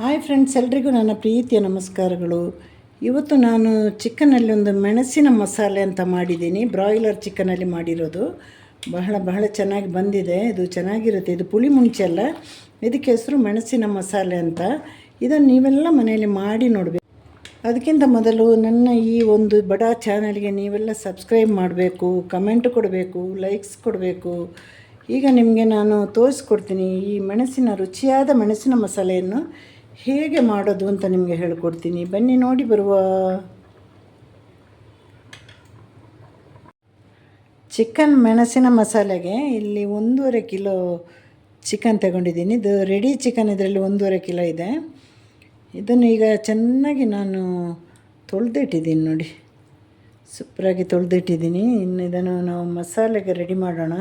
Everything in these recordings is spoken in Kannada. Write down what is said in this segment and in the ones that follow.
ಹಾಯ್ ಫ್ರೆಂಡ್ಸ್ ಎಲ್ರಿಗೂ ನನ್ನ ಪ್ರೀತಿಯ ನಮಸ್ಕಾರಗಳು. ಇವತ್ತು ನಾನು ಚಿಕನಲ್ಲಿ ಒಂದು ಮೆಣಸಿನ ಮಸಾಲೆ ಅಂತ ಮಾಡಿದ್ದೀನಿ. ಬ್ರಾಯ್ಲರ್ ಚಿಕನಲ್ಲಿ ಮಾಡಿರೋದು. ಬಹಳ ಬಹಳ ಚೆನ್ನಾಗಿ ಬಂದಿದೆ. ಇದು ಚೆನ್ನಾಗಿರುತ್ತೆ. ಇದು ಪುಳಿ ಮುಂಚೆ ಅಲ್ಲ. ಇದಕ್ಕೆ ಹೆಸರು ಮೆಣಸಿನ ಮಸಾಲೆ ಅಂತ. ಇದನ್ನು ನೀವೆಲ್ಲ ಮನೆಯಲ್ಲಿ ಮಾಡಿ ನೋಡಬೇಕು. ಅದಕ್ಕಿಂತ ಮೊದಲು ನನ್ನ ಈ ಒಂದು ಬಡ ಚಾನಲ್ಗೆ ನೀವೆಲ್ಲ ಸಬ್ಸ್ಕ್ರೈಬ್ ಮಾಡಬೇಕು, ಕಮೆಂಟ್ ಕೊಡಬೇಕು, ಲೈಕ್ಸ್ ಕೊಡಬೇಕು. ಈಗ ನಿಮಗೆ ನಾನು ತೋರಿಸ್ಕೊಡ್ತೀನಿ ಈ ಮೆಣಸಿನ ರುಚಿಯಾದ ಮೆಣಸಿನ ಮಸಾಲೆಯನ್ನು ಹೇಗೆ ಮಾಡೋದು ಅಂತ ನಿಮಗೆ ಹೇಳಿಕೊಡ್ತೀನಿ. ಬನ್ನಿ, ನೋಡಿ ಬರುವ. ಚಿಕನ್ ಮೆಣಸಿನ ಮಸಾಲೆಗೆ ಇಲ್ಲಿ ಒಂದೂವರೆ ಕಿಲೋ ಚಿಕನ್ ತಗೊಂಡಿದ್ದೀನಿ. ಇದು ರೆಡಿ ಚಿಕನ್ ಇದರಲ್ಲಿ ಒಂದೂವರೆ ಕಿಲೋ ಇದೆ. ಇದನ್ನು ಈಗ ಚೆನ್ನಾಗಿ ನಾನು ತೊಳೆದಿಟ್ಟಿದ್ದೀನಿ ನೋಡಿ. ಸೂಪರಾಗಿ ತೊಳೆದಿಟ್ಟಿದ್ದೀನಿ. ಇನ್ನು ಇದನ್ನು ನಾವು ಮಸಾಲೆಗೆ ರೆಡಿ ಮಾಡೋಣ.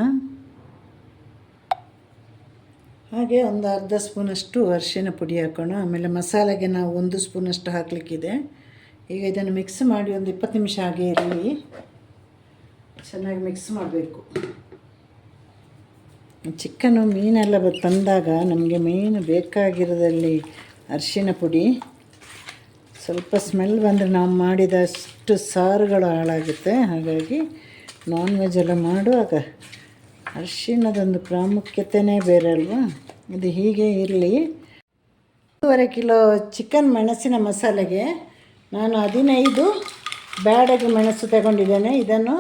ಹಾಗೆ ಒಂದು ಅರ್ಧ ಸ್ಪೂನಷ್ಟು ಅರಿಶಿನ ಪುಡಿ ಹಾಕೋಣ. ಆಮೇಲೆ ಮಸಾಲೆಗೆ ನಾವು ಒಂದು ಸ್ಪೂನಷ್ಟು ಹಾಕಲಿಕ್ಕಿದೆ. ಈಗ ಇದನ್ನು ಮಿಕ್ಸ್ ಮಾಡಿ ಒಂದು ಇಪ್ಪತ್ತು ನಿಮಿಷ ಹಾಗೆ ಇರಲಿ. ಚೆನ್ನಾಗಿ ಮಿಕ್ಸ್ ಮಾಡಬೇಕು. ಚಿಕನು ಮೀನೆಲ್ಲ ತಂದಾಗ ನಮಗೆ ಮೀನು ಬೇಕಾಗಿರೋದಲ್ಲಿ ಅರಿಶಿನ ಪುಡಿ. ಸ್ವಲ್ಪ ಸ್ಮೆಲ್ ಬಂದರೆ ನಾವು ಮಾಡಿದಷ್ಟು ಸಾರುಗಳು ಹಾಳಾಗುತ್ತೆ. ಹಾಗಾಗಿ ನಾನ್ ವೆಜ್ ಎಲ್ಲ ಮಾಡುವಾಗ ಅರಿಶಿಣದೊಂದು ಪ್ರಾಮುಖ್ಯತೆಯೇ ಬೇರೆ ಅಲ್ವಾ? ಇದು ಹೀಗೆ ಇರಲಿ. ಒಂದೂವರೆ ಕಿಲೋ ಚಿಕನ್ ಮೆಣಸಿನ ಮಸಾಲೆಗೆ ನಾನು ಹದಿನೈದು ಬ್ಯಾಡಗಿ ಮೆಣಸು ತಗೊಂಡಿದ್ದೇನೆ. ಇದನ್ನು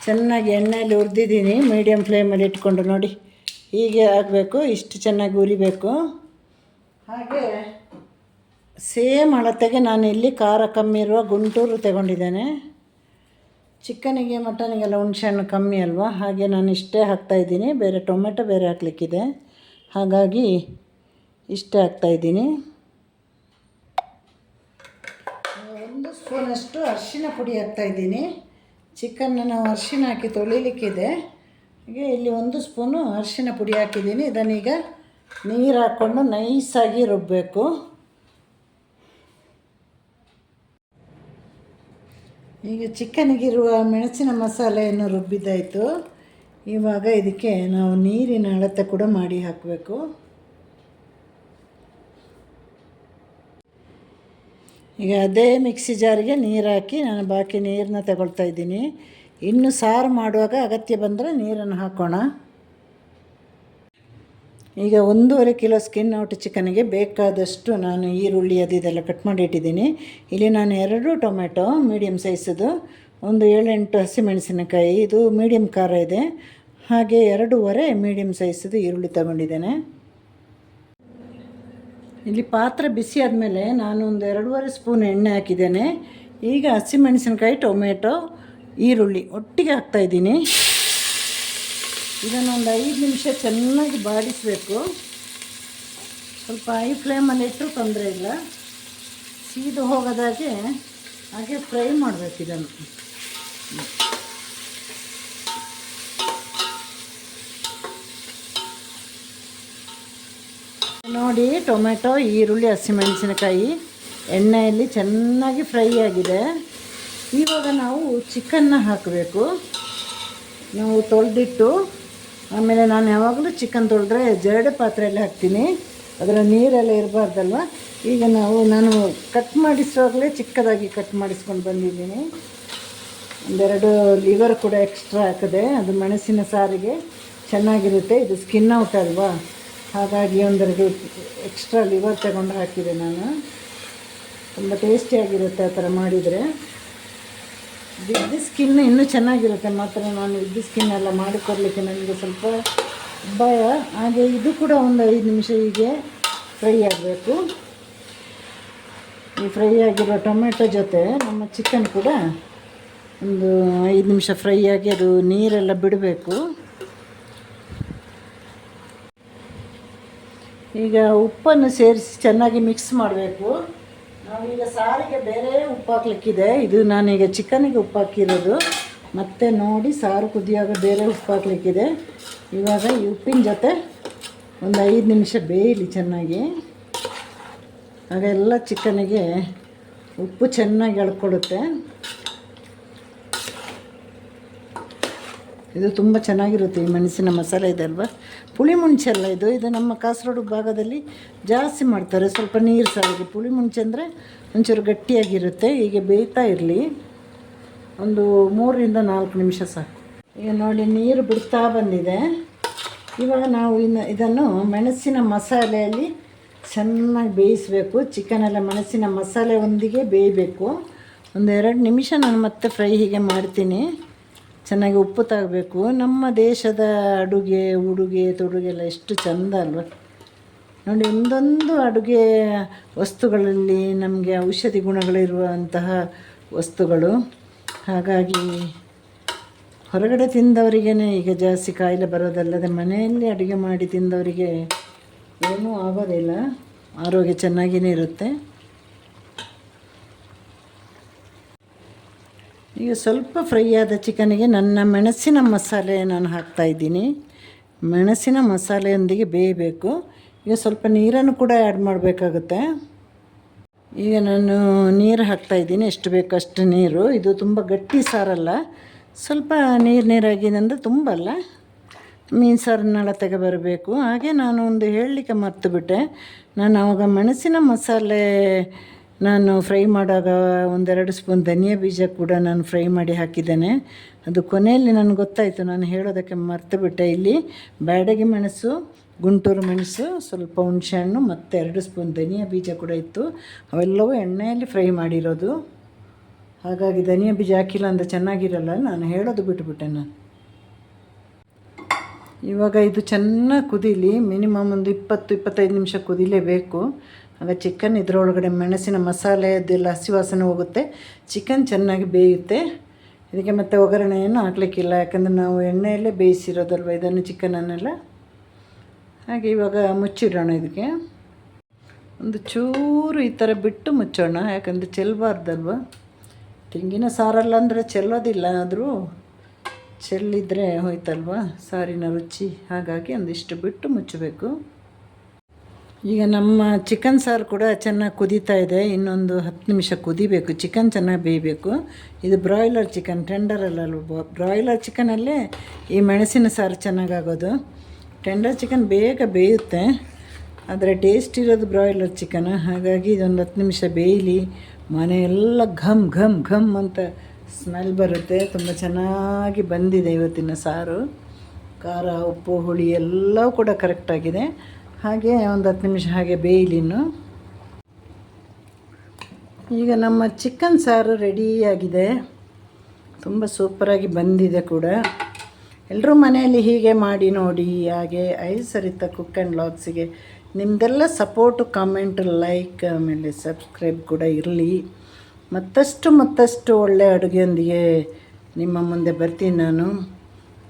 ಚೆನ್ನಾಗಿ ಎಣ್ಣೆಯಲ್ಲಿ ಹುರಿದಿದ್ದೀನಿ. ಮೀಡಿಯಮ್ ಫ್ಲೇಮಲ್ಲಿ ಇಟ್ಕೊಂಡು ನೋಡಿ ಹೀಗೆ ಆಗಬೇಕು, ಇಷ್ಟು ಚೆನ್ನಾಗಿ ಉರಿಬೇಕು ಹಾಗೆ ಸೇಮ್ ಅಳತೆಗೆ ನಾನು ಇಲ್ಲಿ ಖಾರ ಕಮ್ಮಿ ಇರುವ ಗುಂಟೂರು ತಗೊಂಡಿದ್ದೇನೆ. ಚಿಕನಿಗೆ, ಮಟನಿಗೆಲ್ಲ ಹುಣಸೆ ಹಣ್ಣು ಕಮ್ಮಿ ಅಲ್ವಾ? ಹಾಗೆ ನಾನು ಇಷ್ಟೇ ಹಾಕ್ತಾಯಿದ್ದೀನಿ ಬೇರೆ ಟೊಮೆಟೊ ಬೇರೆ ಹಾಕಲಿಕ್ಕಿದೆ. ಹಾಗಾಗಿ ಇಷ್ಟೇ ಇದ್ದೀನಿ. ಒಂದು ಸ್ಪೂನಷ್ಟು ಅರಿಶಿನ ಪುಡಿ ಹಾಕ್ತಾಯಿದ್ದೀನಿ ಚಿಕನ್ನ ನಾವು ಅರಿಶಿನ ಹಾಕಿ ತೊಳಿಲಿಕ್ಕಿದೆ. ಹಾಗೆ ಇಲ್ಲಿ ಒಂದು ಸ್ಪೂನು ಅರಿಶಿನ ಪುಡಿ ಹಾಕಿದ್ದೀನಿ. ಇದನ್ನೀಗ ನೀರು ಹಾಕ್ಕೊಂಡು ನೈಸಾಗಿ ರುಬ್ಬಬೇಕು ಈಗ ಚಿಕನ್ಗಿರುವ ಮೆಣಸಿನ ಮಸಾಲೆಯನ್ನು ರುಬ್ಬಿದ್ದಾಯಿತು. ಇವಾಗ ಇದಕ್ಕೆ ನಾವು ನೀರಿನ ಅಳತೆ ಕೂಡ ಮಾಡಿ ಹಾಕಬೇಕು. ಈಗ ಅದೇ ಮಿಕ್ಸಿ ಜಾರಿಗೆ ನೀರು ಹಾಕಿ ನಾನು ಬಾಕಿ ನೀರನ್ನ ತಗೊಳ್ತಾ ಇದ್ದೀನಿ. ಇನ್ನು ಸಾರು ಮಾಡುವಾಗ ಅಗತ್ಯ ಬಂದರೆ ನೀರನ್ನು ಹಾಕೋಣ. ಈಗ ಒಂದೂವರೆ ಕಿಲೋ ಸ್ಕಿನ್ ಔಟ್ ಚಿಕನಿಗೆ ಬೇಕಾದಷ್ಟು ನಾನು ಈರುಳ್ಳಿ ಅದು ಇದೆಲ್ಲ ಕಟ್ ಮಾಡಿ ಇಟ್ಟಿದ್ದೀನಿ. ಇಲ್ಲಿ ನಾನು ಎರಡು ಟೊಮೆಟೊ ಮೀಡಿಯಮ್ ಸೈಜದು ಒಂದು ಏಳೆಂಟು ಹಸಿಮೆಣಸಿನಕಾಯಿ, ಇದು ಮೀಡಿಯಮ್ ಖಾರ ಇದೆ. ಹಾಗೆ ಎರಡೂವರೆ ಮೀಡಿಯಮ್ ಸೈಜದು ಈರುಳ್ಳಿ ತಗೊಂಡಿದ್ದೇನೆ. ಇಲ್ಲಿ ಪಾತ್ರೆ ಬಿಸಿ ಆದಮೇಲೆ ನಾನು ಒಂದು ಎರಡೂವರೆ ಸ್ಪೂನ್ ಎಣ್ಣೆ ಹಾಕಿದ್ದೇನೆ. ಈಗ ಹಸಿಮೆಣಸಿನಕಾಯಿ, ಟೊಮೆಟೊ, ಈರುಳ್ಳಿ ಒಟ್ಟಿಗೆ ಹಾಕ್ತಾಯಿದ್ದೀನಿ ಇದನ್ನು ಒಂದು ಐದು ನಿಮಿಷ ಚೆನ್ನಾಗಿ ಬಾಡಿಸಬೇಕು. ಸ್ವಲ್ಪ ಐ ಫ್ಲೇಮಲ್ಲಿ ಇಟ್ಟರು ತೊಂದರೆ ಇಲ್ಲ. ಸೀದು ಹೋಗೋದಾಗೆ ಹಾಗೆ ಫ್ರೈ ಮಾಡಬೇಕು ಇದನ್ನು. ನೋಡಿ ಟೊಮೆಟೊ ಈರುಳ್ಳಿ, ಹಸಿಮೆಣಸಿನಕಾಯಿ ಎಣ್ಣೆಯಲ್ಲಿ ಚೆನ್ನಾಗಿ ಫ್ರೈ ಆಗಿದೆ. ಇವಾಗ ನಾವು ಚಿಕನ್ನ ಹಾಕಬೇಕು. ನಾವು ತೊಳೆದಿಟ್ಟು, ಆಮೇಲೆ ನಾನು ಯಾವಾಗಲೂ ಚಿಕನ್ ತೊಳೆದ್ರೆ ಜರಡು ಪಾತ್ರೆಯಲ್ಲಿ ಹಾಕ್ತೀನಿ. ಅದರ ನೀರೆಲ್ಲ ಇರಬಾರ್ದಲ್ವ? ಈಗ ನಾವು, ನಾನು ಕಟ್ ಮಾಡಿಸುವಾಗಲೇ ಚಿಕ್ಕದಾಗಿ ಕಟ್ ಮಾಡಿಸ್ಕೊಂಡು ಬಂದಿದ್ದೀನಿ. ಒಂದೆರಡು ಲಿವರ್ ಕೂಡ ಎಕ್ಸ್ಟ್ರಾ ಹಾಕಿದೆ, ಅದು ಮೆಣಸಿನ ಸಾರಿಗೆ ಚೆನ್ನಾಗಿರುತ್ತೆ. ಇದು ಸ್ಕಿನ್ ಔಟ್ ಅಲ್ವಾ? ಹಾಗಾಗಿ ಒಂದೆರಡು ಎಕ್ಸ್ಟ್ರಾ ಲಿವರ್ ತಗೊಂಡು ಹಾಕಿದೆ ನಾನು. ತುಂಬ ಟೇಸ್ಟಿಯಾಗಿರುತ್ತೆ ಆ ಥರ ಮಾಡಿದರೆ. ಬಿದ್ದ ಸ್ಕಿನ್ ಇನ್ನೂ ಚೆನ್ನಾಗಿರುತ್ತೆ ಮಾತ್ರ ನಾನು ಬಿದ್ದ ಸ್ಕಿನ್ ಎಲ್ಲ ಮಾಡಿಕೊಡ್ಲಿಕ್ಕೆ ನನಗೆ ಸ್ವಲ್ಪ ಭಯ. ಹಾಗೆ ಇದು ಕೂಡ ಒಂದು ಐದು ನಿಮಿಷ ಹೀಗೆ ಫ್ರೈ ಆಗಬೇಕು. ಈ ಫ್ರೈ ಆಗಿರೋ ಟೊಮೆಟೊ ಜೊತೆ ನಮ್ಮ ಚಿಕನ್ ಕೂಡ ಒಂದು ಐದು ನಿಮಿಷ ಫ್ರೈ ಆಗಿ ಅದು ನೀರೆಲ್ಲ ಬಿಡಬೇಕು. ಈಗ ಉಪ್ಪನ್ನು ಸೇರಿಸಿ ಚೆನ್ನಾಗಿ ಮಿಕ್ಸ್ ಮಾಡಬೇಕು. ನಾವೀಗ ಸಾರಿಗೆ ಬೇರೆ ಉಪ್ಪು ಹಾಕ್ಲಿಕ್ಕಿದೆ. ಇದು ನಾನೀಗ ಚಿಕನಿಗೆ ಉಪ್ಪು ಹಾಕಿರೋದು. ಮತ್ತೆ ನೋಡಿ ಸಾರು ಕುದಿಯಾಗ ಬೇರೆ ಉಪ್ಪು ಹಾಕ್ಲಿಕ್ಕಿದೆ. ಇವಾಗ ಈ ಉಪ್ಪಿನ ಜೊತೆ ಒಂದು ಐದು ನಿಮಿಷ ಬೇಯಲಿ ಚೆನ್ನಾಗಿ. ಆಗೆಲ್ಲ ಚಿಕನಿಗೆ ಉಪ್ಪು ಚೆನ್ನಾಗಿ ಎಳ್ಕೊಡುತ್ತೆ ಇದು ತುಂಬ ಚೆನ್ನಾಗಿರುತ್ತೆ ಈ ಮೆಣಸಿನ ಮಸಾಲೆ ಇದೆ ಅಲ್ವಾ? ಪುಳಿ ಮುಂಚೆ ಅಲ್ಲ ಇದು? ಇದು ನಮ್ಮ ಕಾಸರೋಡು ಭಾಗದಲ್ಲಿ ಜಾಸ್ತಿ ಮಾಡ್ತಾರೆ. ಸ್ವಲ್ಪ ನೀರು ಸಾರಿಗೆ ಪುಳಿ ಮುಂಚೆ ಅಂದರೆ ಒಂಚೂರು ಗಟ್ಟಿಯಾಗಿರುತ್ತೆ. ಹೀಗೆ ಬೇಯ್ತಾ ಇರಲಿ. ಒಂದು ಮೂರರಿಂದ ನಾಲ್ಕು ನಿಮಿಷ ಸಾಕು. ಈಗ ನೋಡಿ, ನೀರು ಬಿಡ್ತಾ ಬಂದಿದೆ. ಇವಾಗ ನಾವು ಇನ್ನು ಇದನ್ನು ಮೆಣಸಿನ ಮಸಾಲೆಯಲ್ಲಿ ಚೆನ್ನಾಗಿ ಬೇಯಿಸಬೇಕು. ಚಿಕನೆಲ್ಲ ಮೆಣಸಿನ ಮಸಾಲೆ ಒಂದಿಗೆ ಬೇಯಬೇಕು. ಒಂದು ಎರಡು ನಿಮಿಷ ನಾನು ಮತ್ತೆ ಫ್ರೈ ಹೀಗೆ ಮಾಡ್ತೀನಿ. ಚೆನ್ನಾಗಿ ಉಪ್ಪು ತಗಬೇಕು. ನಮ್ಮ ದೇಶದ ಅಡುಗೆ, ಉಡುಗೆ ತೊಡುಗೆ ಎಲ್ಲ ಎಷ್ಟು ಚಂದ ಅಲ್ವ? ನೋಡಿ, ಒಂದೊಂದು ಅಡುಗೆ ವಸ್ತುಗಳಲ್ಲಿ ನಮಗೆ ಔಷಧಿ ಗುಣಗಳಿರುವಂತಹ ವಸ್ತುಗಳು. ಹಾಗಾಗಿ ಹೊರಗಡೆ ತಿಂದವರಿಗೇ ಈಗ ಜಾಸ್ತಿ ಕಾಯಿಲೆ ಬರೋದಲ್ಲದೆ ಮನೆಯಲ್ಲಿ ಅಡುಗೆ ಮಾಡಿ ತಿಂದವರಿಗೆ ಏನೂ ಆಗೋದಿಲ್ಲ. ಆರೋಗ್ಯ ಚೆನ್ನಾಗಿಯೇ ಇರುತ್ತೆ. ಈಗ ಸ್ವಲ್ಪ ಫ್ರೈ ಆದ ಚಿಕನಿಗೆ ನನ್ನ ಮೆಣಸಿನ ಮಸಾಲೆ ನಾನು ಹಾಕ್ತಾಯಿದ್ದೀನಿ ಮೆಣಸಿನ ಮಸಾಲೆಯೊಂದಿಗೆ ಬೇಯಬೇಕು. ಈಗ ಸ್ವಲ್ಪ ನೀರನ್ನು ಕೂಡ ಆ್ಯಡ್ ಮಾಡಬೇಕಾಗುತ್ತೆ. ಈಗ ನಾನು ನೀರು ಹಾಕ್ತಾಯಿದ್ದೀನಿ ಎಷ್ಟು ಬೇಕು ಅಷ್ಟು ನೀರು. ಇದು ತುಂಬ ಗಟ್ಟಿ ಸಾರಲ್ಲ. ಸ್ವಲ್ಪ ನೀರು ನೀರಾಗಿದಂದರೆ ತುಂಬ ಅಲ್ಲ. ಮೀನು ಸಾರನ್ನೆಲ್ಲ ತೆಗೆಬರಬೇಕು ಹಾಗೆ ನಾನು ಒಂದು ಹೇಳಲಿಕ್ಕೆ ಮರ್ತುಬಿಟ್ಟೆ ನಾನು ಆವಾಗ ಮೆಣಸಿನ ಮಸಾಲೆ ನಾನು ಫ್ರೈ ಮಾಡುವಾಗ ಒಂದೆರಡು ಸ್ಪೂನ್ ಧನಿಯಾ ಬೀಜ ಕೂಡ ನಾನು ಫ್ರೈ ಮಾಡಿ ಹಾಕಿದ್ದೇನೆ. ಅದು ಕೊನೆಯಲ್ಲಿ ನನಗೆ ಗೊತ್ತಾಯಿತು, ನಾನು ಹೇಳೋದಕ್ಕೆ ಮರ್ತುಬಿಟ್ಟೆ ಇಲ್ಲಿ ಬ್ಯಾಡಗಿ ಮೆಣಸು, ಗುಂಟೂರು ಮೆಣಸು, ಸ್ವಲ್ಪ ಹುಣಸೆಹಣ್ಣು ಮತ್ತು ಎರಡು ಸ್ಪೂನ್ ಧನಿಯಾ ಬೀಜ ಕೂಡ ಇತ್ತು. ಅವೆಲ್ಲವೂ ಎಣ್ಣೆಯಲ್ಲಿ ಫ್ರೈ ಮಾಡಿರೋದು. ಹಾಗಾಗಿ ಧನಿಯಾ ಬೀಜ ಹಾಕಿಲ್ಲ ಅಂದರೆ ಚೆನ್ನಾಗಿರಲ್ಲ, ನಾನು ಹೇಳೋದು ಬಿಟ್ಟುಬಿಟ್ಟೆ ನಾನು. ಇವಾಗ ಇದು ಚೆನ್ನಾಗಿ ಕುದೀಲಿ, ಮಿನಿಮಮ್ ಒಂದು ಇಪ್ಪತ್ತು, ಇಪ್ಪತ್ತೈದು ನಿಮಿಷ ಕುದಿಲೇಬೇಕು. ಆಗ ಚಿಕನ್ ಇದರೊಳಗಡೆ ಮೆಣಸಿನ ಮಸಾಲೆದೆಲ್ಲ ಹಸಿ ವಾಸನೆ ಹೋಗುತ್ತೆ. ಚಿಕನ್ ಚೆನ್ನಾಗಿ ಬೇಯುತ್ತೆ. ಇದಕ್ಕೆ ಮತ್ತೆ ಒಗ್ಗರಣೆಯನ್ನು ಹಾಕ್ಲಿಕ್ಕಿಲ್ಲ. ಯಾಕಂದರೆ ನಾವು ಎಣ್ಣೆಯಲ್ಲೇ ಬೇಯಿಸಿರೋದಲ್ವ ಇದನ್ನು ಚಿಕನನ್ನೆಲ್ಲ ಹಾಗೆ ಇವಾಗ ಮುಚ್ಚಿಡೋಣ ಇದಕ್ಕೆ. ಒಂದು ಚೂರು ಈ ಥರ ಬಿಟ್ಟು ಮುಚ್ಚೋಣ. ಯಾಕಂದರೆ ಚೆಲ್ಲಬಾರ್ದಲ್ವ ತೆಂಗಿನ ಸಾರಲ್ಲ ಅಂದರೆ ಚೆಲ್ಲೋದಿಲ್ಲ ಆದರೂ ಚೆಲ್ಲಿದ್ರೆ ಹೋಯ್ತಲ್ವ? ಸಾರಿನ ರುಚಿ. ಹಾಗಾಗಿ ಒಂದಿಷ್ಟು ಬಿಟ್ಟು ಮುಚ್ಚಬೇಕು. ಈಗ ನಮ್ಮ ಚಿಕನ್ ಸಾರು ಕೂಡ ಚೆನ್ನಾಗಿ ಕುದೀತಾ ಇದೆ. ಇನ್ನೊಂದು ಹತ್ತು ನಿಮಿಷ ಕುದಿಬೇಕು. ಚಿಕನ್ ಚೆನ್ನಾಗಿ ಬೇಯಬೇಕು. ಇದು ಬ್ರಾಯ್ಲರ್ ಚಿಕನ್, ಟೆಂಡರ್ ಅಲ್ಲಲ್ವ ಬ್ರಾಯ್ಲರ್ ಚಿಕನಲ್ಲೇ ಈ ಮೆಣಸಿನ ಸಾರು ಚೆನ್ನಾಗಾಗೋದು. ಟೆಂಡರ್ ಚಿಕನ್ ಬೇಗ ಬೇಯುತ್ತೆ. ಆದರೆ ಟೇಸ್ಟ್ ಇರೋದು ಬ್ರಾಯ್ಲರ್ ಚಿಕನ್. ಹಾಗಾಗಿ ಇದೊಂದು ಹತ್ತು ನಿಮಿಷ ಬೇಯಲಿ. ಮನೆಯೆಲ್ಲ ಘಮ್ ಘಮ್ ಘಮ್ ಅಂತ ಸ್ಮೆಲ್ ಬರುತ್ತೆ. ತುಂಬ ಚೆನ್ನಾಗಿ ಬಂದಿದೆ ಇವತ್ತಿನ ಸಾರು. ಖಾರ, ಉಪ್ಪು, ಹುಳಿ ಎಲ್ಲವೂ ಕೂಡ ಕರೆಕ್ಟಾಗಿದೆ ಹಾಗೆ ಒಂದು ಹತ್ತು ನಿಮಿಷ ಹಾಗೆ ಬೇಯಲಿನ್ನು ಈಗ ನಮ್ಮ ಚಿಕನ್ ಸಾರು ರೆಡಿಯಾಗಿದೆ ತುಂಬ ಸೂಪರಾಗಿ ಬಂದಿದೆ ಕೂಡ. ಎಲ್ಲರೂ ಮನೆಯಲ್ಲಿ ಹೀಗೆ ಮಾಡಿ ನೋಡಿ, ಹಾಗೆ ಐದು ಸರಿತ ಕುಕ್ ಆ್ಯಂಡ್ ಲಾಗ್ಸಿಗೆ ನಿಮ್ಮದೆಲ್ಲ ಸಪೋರ್ಟು ಕಾಮೆಂಟ್ ಲೈಕ್ ಆಮೇಲೆ ಸಬ್ಸ್ಕ್ರೈಬ್ ಕೂಡ ಇರಲಿ. ಮತ್ತಷ್ಟು ಮತ್ತಷ್ಟು ಒಳ್ಳೆ ಅಡುಗೆಯೊಂದಿಗೆ ನಿಮ್ಮ ಮುಂದೆ ಬರ್ತೀನಿ ನಾನು.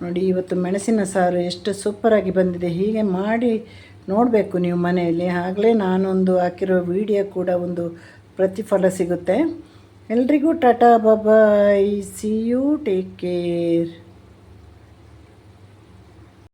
ನೋಡಿ, ಇವತ್ತು ಮೆಣಸಿನ ಸಾರು ಎಷ್ಟು ಸೂಪರಾಗಿ ಬಂದಿದೆ. ಹೀಗೆ ಮಾಡಿ ನೋಡಬೇಕು ನೀವು ಮನೆಯಲ್ಲಿ. ಆಗಲೇ ನಾನೊಂದು ಹಾಕಿರೋ ವಿಡಿಯೋ ಕೂಡ ಒಂದು ಪ್ರತಿಫಲ ಸಿಗುತ್ತೆ. ಎಲ್ರಿಗೂ tata bye bye see you take care